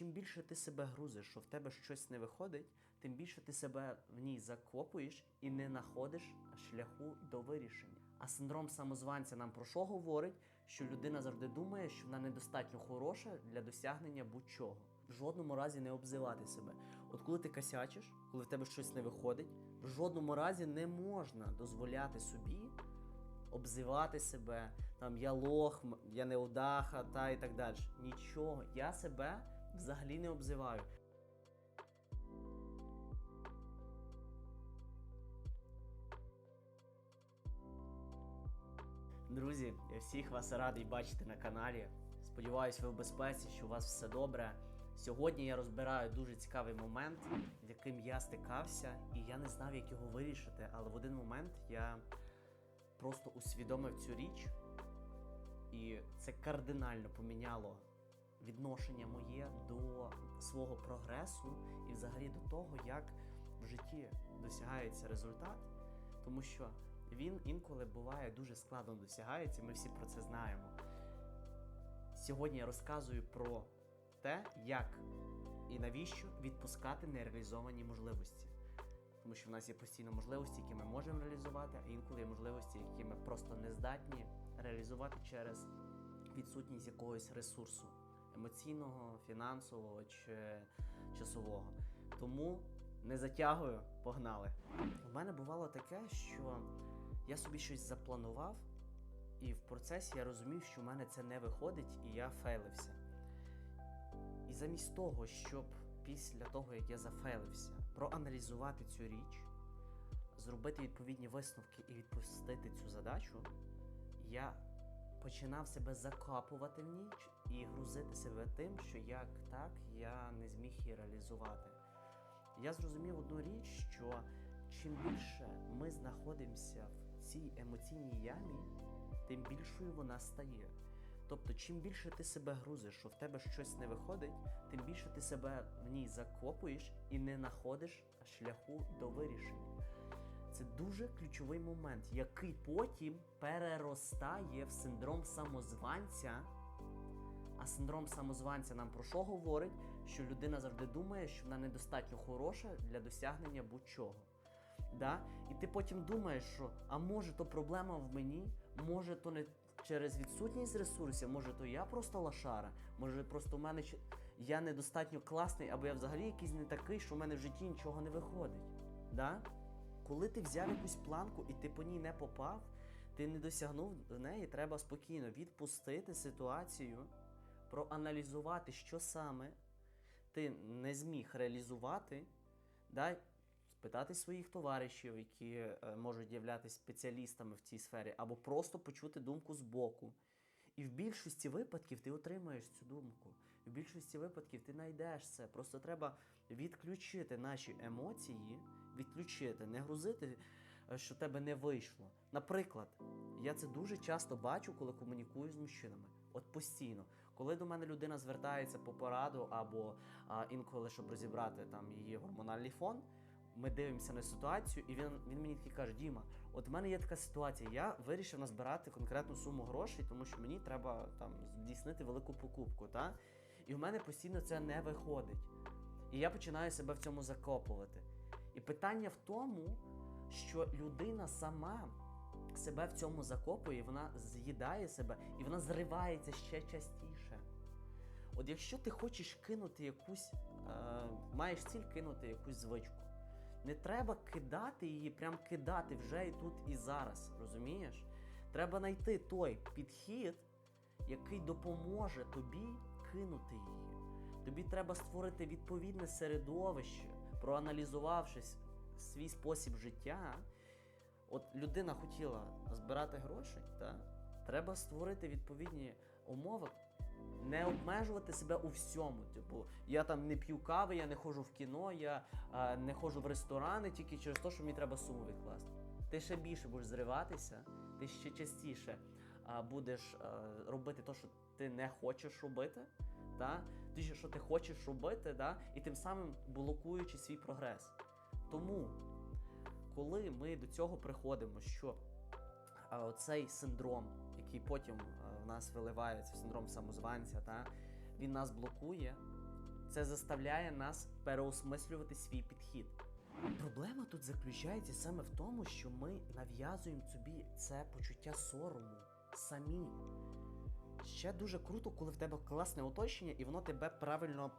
чим більше ти себе грузиш, що в тебе щось не виходить, тим більше ти себе в ній закопуєш і не знаходиш шляху до вирішення. А синдром самозванця нам про що говорить? Що людина завжди думає, що вона недостатньо хороша для досягнення будь-чого. В жодному разі не обзивати себе. От коли ти косячиш, коли в тебе щось не виходить, в жодному разі не можна дозволяти собі обзивати себе, там я лох, я неудаха та і так далі. Нічого, я себе взагалі не обзиваю. Друзі, я всіх вас радий бачити на каналі. Сподіваюсь, ви в безпеці, що у вас все добре. Сьогодні я розбираю дуже цікавий момент, з яким я стикався, і я не знав, як його вирішити. Але в один момент я просто усвідомив цю річ, і це кардинально поміняло відношення моє до свого прогресу і взагалі до того, як в житті досягається результат, тому що він інколи буває дуже складно досягається, ми всі про це знаємо. Сьогодні я розказую про те, як і навіщо відпускати нереалізовані можливості. Тому що в нас є постійно можливості, які ми можемо реалізувати, а інколи є можливості, які ми просто не здатні реалізувати через відсутність якогось ресурсу емоційного, фінансового чи часового. Тому не затягую, погнали. У мене бувало таке, що я собі щось запланував, і в процесі я розумів, що в мене це не виходить, і я фейлився. І замість того, щоб після того, як я зафейлився, проаналізувати цю річ, зробити відповідні висновки і відпустити цю задачу, я починав себе закапувати в ніч і грузити себе тим, що як так я не зміг її реалізувати. Я зрозумів одну річ, що чим більше ми знаходимося в цій емоційній ямі, тим більшою вона стає. Тобто, чим більше ти себе грузиш, що в тебе щось не виходить, тим більше ти себе в ній закопуєш і не знаходиш шляху до вирішення. Це дуже ключовий момент, який потім переростає в синдром самозванця. А синдром самозванця нам про що говорить? Що людина завжди думає, що вона недостатньо хороша для досягнення будь-чого. Да? І ти потім думаєш, що а може то проблема в мені, може то не через відсутність ресурсів, може то я просто лошара, може просто в мене я недостатньо класний, або я взагалі якийсь не такий, що в мене в житті нічого не виходить. Да? Коли ти взяв якусь планку і ти по ній не попав, ти не досягнув неї, треба спокійно відпустити ситуацію, проаналізувати, що саме ти не зміг реалізувати, да, спитати своїх товаришів, які е, можуть являтися спеціалістами в цій сфері, або просто почути думку з боку. І в більшості випадків ти отримаєш цю думку. В більшості випадків ти знайдеш це. Просто треба відключити наші емоції, відключити, не грузити, е, що тебе не вийшло. Наприклад, я це дуже часто бачу, коли комунікую з мужчинами. От постійно, коли до мене людина звертається по пораду або а, інколи, щоб розібрати там її гормональний фон, ми дивимося на ситуацію, і він, він мені такий каже: Діма, от в мене є така ситуація. Я вирішив назбирати конкретну суму грошей, тому що мені треба там здійснити велику покупку. Та? І в мене постійно це не виходить. І я починаю себе в цьому закопувати. І питання в тому, що людина сама себе в цьому закопує, вона з'їдає себе і вона зривається ще частіше. От якщо ти хочеш кинути якусь, е, маєш ціль кинути якусь звичку, не треба кидати її, прям кидати вже і тут, і зараз, розумієш? Треба знайти той підхід, який допоможе тобі кинути її. Тобі треба створити відповідне середовище, проаналізувавши свій спосіб життя. От людина хотіла збирати гроші, та? треба створити відповідні умови, не обмежувати себе у всьому. Типу, я там не п'ю кави, я не ходжу в кіно, я е, не ходжу в ресторани тільки через те, що мені треба суму відкласти. Ти ще більше будеш зриватися, ти ще частіше е, будеш е, робити те, що ти не хочеш робити, та? Те, що ти хочеш робити, да? і тим самим блокуючи свій прогрес. Тому коли ми до цього приходимо, що а, оцей синдром, який потім в нас виливається, синдром самозванця, та, він нас блокує, це заставляє нас переосмислювати свій підхід. Проблема тут заключається саме в тому, що ми нав'язуємо собі це почуття сорому самі. Ще дуже круто, коли в тебе класне оточення, і воно тебе правильно,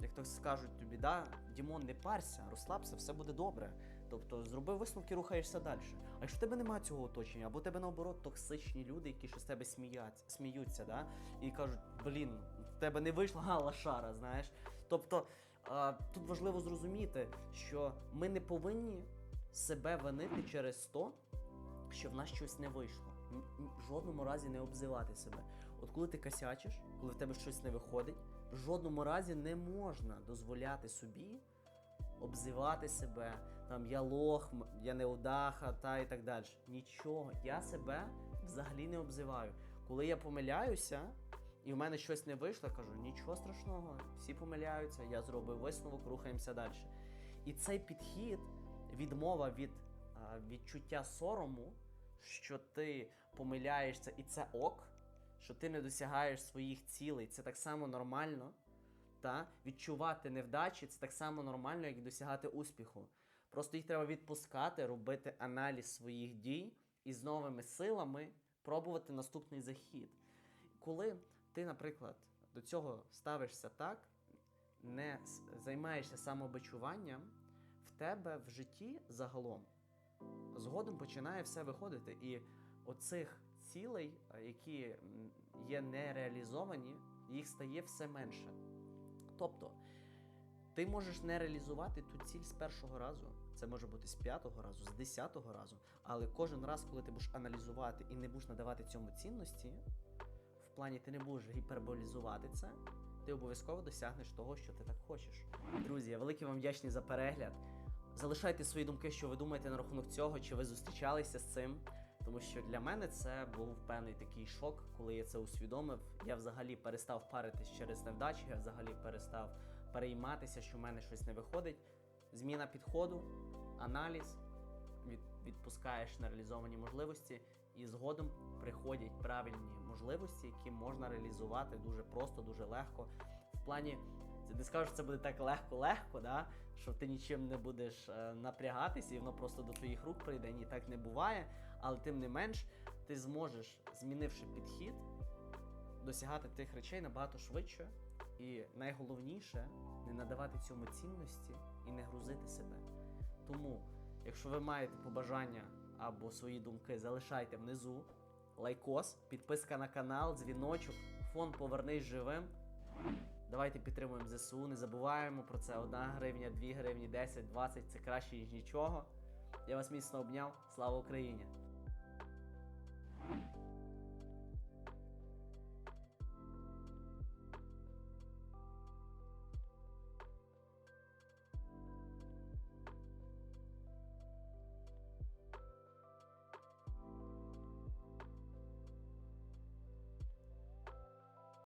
як то скажуть тобі, да, Дімон, не парся, розслабся, все буде добре. Тобто зроби висновки, рухаєшся далі. А якщо в тебе немає цього оточення, або в тебе наоборот токсичні люди, які ще з тебе сміять, сміються, да, і кажуть, блін, в тебе не вийшла га, лошара, знаєш. Тобто а, тут важливо зрозуміти, що ми не повинні себе винити через то, що в нас щось не вийшло. В жодному разі не обзивати себе. От коли ти косячиш, коли в тебе щось не виходить, в жодному разі не можна дозволяти собі обзивати себе, там я лох, я неудаха та і так далі. Нічого, я себе взагалі не обзиваю. Коли я помиляюся, і в мене щось не вийшло, я кажу, нічого страшного, всі помиляються, я зробив висновок, рухаємося далі. І цей підхід, відмова від відчуття сорому, що ти помиляєшся, і це ок, що ти не досягаєш своїх цілей, це так само нормально. Та відчувати невдачі це так само нормально, як досягати успіху. Просто їх треба відпускати, робити аналіз своїх дій і з новими силами пробувати наступний захід. Коли ти, наприклад, до цього ставишся так, не займаєшся самобичуванням, в тебе в житті загалом згодом починає все виходити. І оцих цілей, е, які є нереалізовані, їх стає все менше. Тобто, ти можеш не реалізувати ту ціль з першого разу. Це може бути з п'ятого разу, з десятого разу. Але кожен раз, коли ти будеш аналізувати і не будеш надавати цьому цінності, в плані ти не будеш гіперболізувати це, ти обов'язково досягнеш того, що ти так хочеш. Друзі, я великий вам вдячний за перегляд. Залишайте свої думки, що ви думаєте на рахунок цього, чи ви зустрічалися з цим. Тому що для мене це був певний такий шок, коли я це усвідомив. Я взагалі перестав паритись через невдачі, я взагалі перестав перейматися, що в мене щось не виходить. Зміна підходу, аналіз, від, відпускаєш нереалізовані можливості, і згодом приходять правильні можливості, які можна реалізувати дуже просто, дуже легко. В плані, це не скажу, що це буде так легко-легко, да? що ти нічим не будеш е, напрягатися, і воно просто до твоїх рук прийде. Ні, так не буває. Але тим не менш, ти зможеш, змінивши підхід, досягати тих речей набагато швидше. І найголовніше не надавати цьому цінності і не грузити себе. Тому, якщо ви маєте побажання або свої думки, залишайте внизу лайкос, підписка на канал, дзвіночок, фон Повернись живим. Давайте підтримуємо ЗСУ, не забуваємо про це. Одна гривня, 2 гривні, 10, 20 це краще, ніж нічого. Я вас міцно обняв. Слава Україні!